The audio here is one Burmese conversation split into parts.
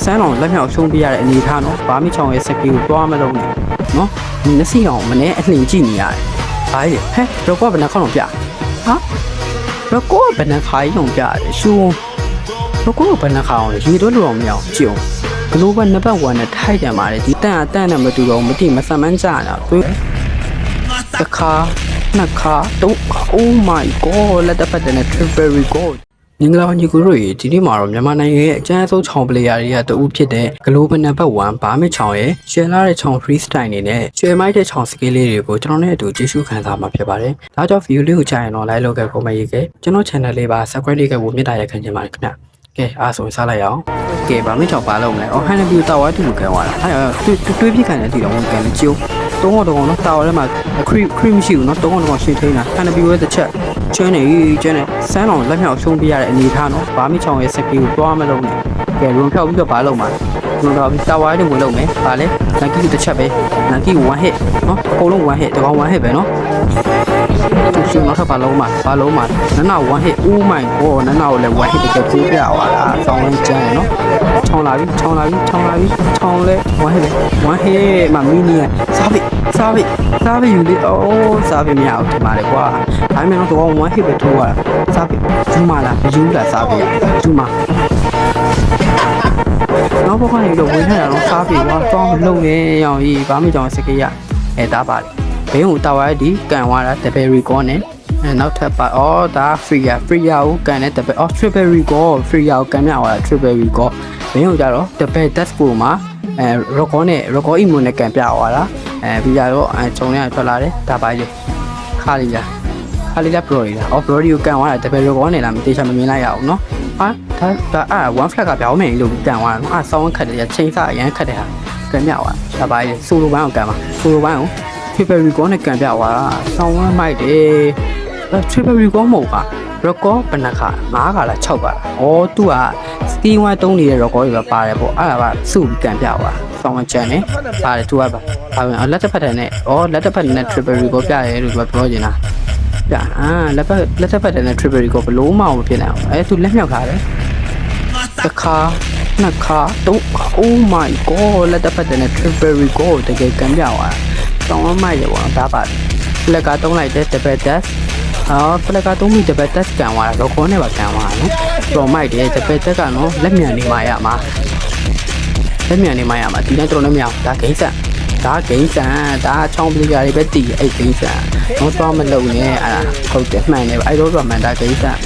စမ်းတော်လက်မြောက်ရှုံးပြရတဲ့အနေထားနော်ဘာမီချောင်ရဲ့စကီကိုတွားမလုံးနဲ့နော်မျက်စိအောင်မနဲ့အလှင်ကြည့်နေရတယ်ဘာလဲဟဲ့တော့ကဘယ်နှခေါက်တော့ပြဟာတော့ကိုကဘယ်နှခါကြီးတော့ပြတယ်ရှူတော့ကိုကဘယ်နှခါအောင်လဲရေတော့လို့အောင်မရအောင်ကြည့်အောင် global number 1နဲ့ထိုက်တယ်ပါတယ်ဒီတန်အတန်နဲ့မတူတော့မတိမဆမ်းမန်းကြတာတွေ့တစ်ခါနှစ်ခါတော့ oh my god လက်တစ်ဖက်တည်းနဲ့ triple record မင်္ဂလာပါညီကိုတို့ရေဒီနေ့မှာတော့မြန်မာနိုင်ငံရဲ့အကျန်းအဆုံးချောင်းပလေယာတွေကတူဖြစ်တဲ့ Global Number 1ဘာမစ်ချောင်းရဲ့ရှယ်လာတဲ့ချောင်း freestyle အနေနဲ့ကျွဲမိုက်တဲ့ချောင်း skill လေးတွေကိုကျွန်တော်နဲ့အတူကြည့်ရှုခံစားမှာဖြစ်ပါတယ်။ဒါကြောင့် view လေးကိုကြားရင်တော့ like လုပ်ခဲ့ပုံမရေးခဲ့ကျွန်တော် channel လေးပါ subscribe လေးကကိုမြတ်တာရက်ခံချင်ပါတယ်ခင်ဗျ။ကဲအားဆိုရင်စားလိုက်ရအောင်။ကဲဘာမစ်ချောင်းပါလို့မလဲ။အော်ဟန်နဘီတာဝါတူလူခံသွားတာ။အဲ့တော့တွေးပြခံတဲ့ဒီတော့ဝန်ကန်လေကျိုးတုံးတော့တော့တာဝါထဲမှာ cream cream ရှိဘူးနော်တုံးတော့ရှင်းထိန်းတာဟန်နဘီဝဲတစ်ချက် ကျွန်းနေကျွန်းနေစမ်းတော်လက်မြောက်ရှုံးပြရတဲ့အနေထားနော်ဘာမချောင်ရဲ့စကီကိုတွားမလုံးနဲ့ကဲရုံဖြောက်ပြီးတော့ဘာလုံးမှာလဲကျွန်တော်တော့တာဝါရဲ့ဝင်လုံးမယ်ဗာလဲနက်ကီတစ်ချက်ပဲနက်ကီ1 hit နော်အကုန်လုံး1 hit တကောင်1 hit ပဲနော် သူရှင်တော့ဘာလုံးမှာဘာလုံးမှာနန1 hit oh my god နနကိုလည်း1 hit တကယ်ပြေးပြသွားတာဆောင်းဝင်းကျန်းနော်ချောင်းလာပြီချောင်းလာပြီချောင်းလာပြီချောင်းလဲ1 hit ပဲ1 hit မှာမီနီစားပြီစားပြီစားပြီယူလေအိုးစားပြီမရဘူးဒီမှာလေကွာဒါပေမဲ့တော့တော့1 hit ပဲထိုးရတာစားပြီယူမလားမယူလားစားပြီယူမနောက်ဘက်ကနေတော့ဝင်ထတာတော့စားပြီကွာတော့မလုံနေရောင်ကြီးဘာမှကြောင်စကေးရအဲဒါပါလေ ဘင်းကိုတာဝါဒီကန်သွားတာတပယ်ရီကောနဲ့အဲနောက်ထပ်ပါအော်ဒါ free ရ free ရကိုကန်တဲ့တပယ်အော် triple recall free ရကိုကန်မြသွားတာ triple recall ဘင်းကိုကြတော့တပယ် test ကိုမှာအဲ record နဲ့ record emo နဲ့ကန်ပြသွားတာအဲပြီးကြတော့အဲဂျုံနဲ့ထွက်လာတယ်ဒါပါလေခါလီလာခါလီလာ pro ရီလာအော် pro ရီကိုကန်သွားတာတပယ် record နဲ့လာမတေချာမမြင်လိုက်ရအောင်နော်ဟာဒါဒါအာ one flag ကပြောင်းမယ်လို့ကန်သွားတာနော်အာဆောင်းခတ်တယ်ချိန်စအရန်ခတ်တယ်ဟာကန်မြသွားဒါပါလေ solo ဘန်းကိုကန်ပါ solo ဘန်းကို triple recall နဲ့ကန်ပြသွားတာဆောင်းဝမ်းမိုက်တယ်အဲ triple recall မဟုတ်ပါ record ဘယ်နှခါ9ခါလား6ခါလားဩသူက ski 1တုံးနေတဲ့ record တွေပဲပါတယ်ပေါ့အဲ့ဒါကစုပြီးကန်ပြသွားဆောင်းဝမ်းချန်နေပါတယ်သူကပါဘာလဲလက်တစ်ဖက်တည်းနဲ့ဩလက်တစ်ဖက်နဲ့ triple recall ပြရဲလို့ပြောနေတာပြအာလက်ဖက်လက်တစ်ဖက်တည်းနဲ့ triple recall ဘလို့မှမဖြစ်နိုင်အောင်အဲသူလက်မြောက်ထားတယ်တစ်ခါနှစ်ခါတော့ oh my god လက်တစ်ဖက်တည်းနဲ့ triple recall တကယ်ကန်ပြသွား တာတောင်းမိုက်တယ်ပေါ့ဒါပါဖလက်ကတုံးလိုက်တဲ့ double dash အော်ဖလက်ကတုံးပြီး double dash ကန်သွားတာတော့ခေါင်းနဲ့ပါကန်သွားတာနော်တော်မိုက်တယ် double dash ကနော်လက်မြန်နေမှရမှာလက်မြန်နေမှရမှာဒီတိုင်းတော်လည်းမရဘူးဒါဂိမ်းဆန်ဒါဂိမ်းဆန်ဒါချောင်းပလီကာတွေပဲတည်အဲ့ဂိမ်းဆန်တော့တော့မလုံနဲ့အဲ့ဒါဟုတ်တယ်မှန်တယ်အဲ့တော့တော့မှန်တာဂိမ်းဆန်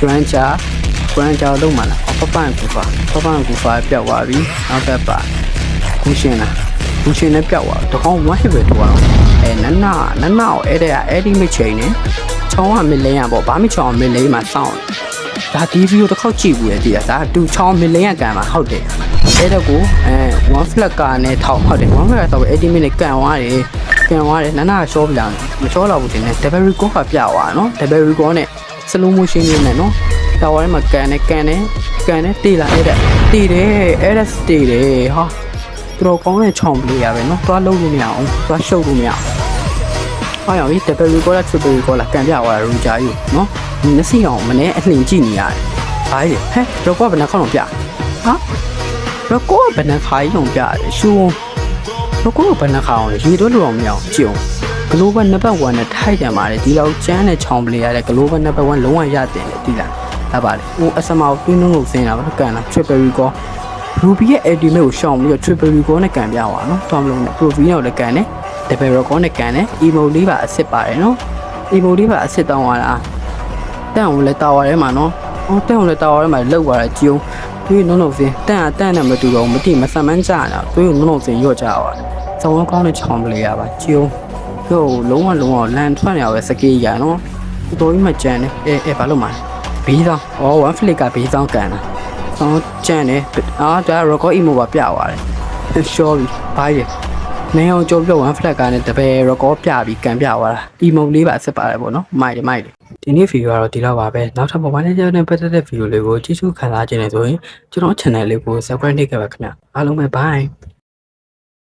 grand cha grand cha လုံးမှလားပပန်ကူဖာပပန်ကူဖာပြောက်သွားပြီနောက်တစ်ပါကူရှင်လား ကူရှင်လည်းပြောက်သွားတကောင်ဝမ်းဟစ်ပဲထိုးအောင်အဲနနနနကိုအဲ့တဲ့အဲ့ဒီမချိန်နဲ့ချောင်းကမလင်းရပေါ့ဘာမှချောင်းမလင်းမှာစောင်းဒါဒီဗီဒီယိုတစ်ခေါက်ကြည့်ဘူးလေဒီကဒါတူချောင်းမလင်းရကန်မှာဟုတ်တယ်အဲ့တော့ကိုအဲ one flag ကနဲ့ထောက်ဟုတ်တယ် one flag ကတော့အဲ့ဒီမိနဲ့ကန်သွားတယ်ကန်သွားတယ်နနကရှော့ပြလာမရှော့တော့ဘူးတင်တယ် double record ကပြသွားနော် double record နဲ့ slow motion လေးနဲ့နော်တာဝါထဲမှာကန်နဲ့ကန်နဲ့ကန်နဲ့တေးလာအဲ့ဒါတေးတယ်အဲ့ဒါတေးတယ်ဟာ သူတို့ကောင်းတဲ့ချောင်းပလေးရပဲနော်သွားလုံးလို့မရအောင်သွားရှုပ်လို့မရအောင်အားရောဒီ double record လား triple record လားကန်ပြသွားတာရူဂျာယူနော်မျက်စိအောင်မနဲ့အလှင်ကြည့်နေရတယ်ဘာလဲဟဲ့ record ဘယ်နှခေါက်တော့ပြဟာ record ဘယ်နှခါကြီးတော့ပြတယ်ရှူ record ဘယ်နှခါအောင်လဲရေတော့လို့အောင်မရအောင်ကြည့်အောင် global number 1နဲ့ထိုက်တယ်ပါတယ်ဒီလောက်ကျန်းတဲ့ချောင်းပလေးရတဲ့ global number 1လုံးဝရတင်တယ်ဒီလားဒါပါလေဟိုအစမကိုတွင်းလုံးလို့ဆင်းတာပါကန်လား triple recall ruby ရဲ့ ultimate ကိုရှောင်ပြီးတော့ triple recall နဲ့ကန်ပြသွားနော်တော်မလုံးနဲ့ profile ကိုလည်းကန်တယ် double recall နဲ့ကန်တယ် emote လေးပါအစ်စ်ပါတယ်နော် emote လေးပါအစ်စ်တောင်းသွားတာတန့်ကိုလည်းတာဝါထဲမှာနော်အော်တန့်ကိုလည်းတာဝါထဲမှာလောက်သွားတာကြုံတွေးနုံနုံစင်းတန့်အတန့်နဲ့မတူတော့မတိမဆမ်းမန်းကြတာတွေးနုံနုံစင်းရော့ကြသွားဇောင်းကောင်းတဲ့ချောင်းပလေးရပါကြုံပြောလုံးဝလုံးဝလန်ထွက်နေရပဲစကေးရနော်တော်ကြီးမှကြမ်းတယ်အဲအဲဘာလို့မှာဘေးဆောင်ဩ one flick ကဘေးဆောင်ကန်တာ ဆောင်းကြမ်းတယ်အာဒါ record emo ပါပြသွားတယ်ရှောပြီဘာရနေအောင်ကြောပြ one flag ကနဲ့တပယ် record ပြပြီးကန်ပြသွားတာ emo လေးပါဆက်ပါတယ်ပေါ့နော်မိုက်တယ်မိုက်တယ်ဒီနေ့ဗီဒီယိုကတော့ဒီလောက်ပါပဲနောက်ထပ် mobile legend နဲ့ပတ်သက်တဲ့ဗီဒီယိုလေးကိုကြည့်ရှုခံစားခြင်းနဲ့ဆိုရင်ကျွန်တော် channel လေးကို subscribe လုပ်ခဲ့ပါခင်ဗျအားလုံးပဲ bye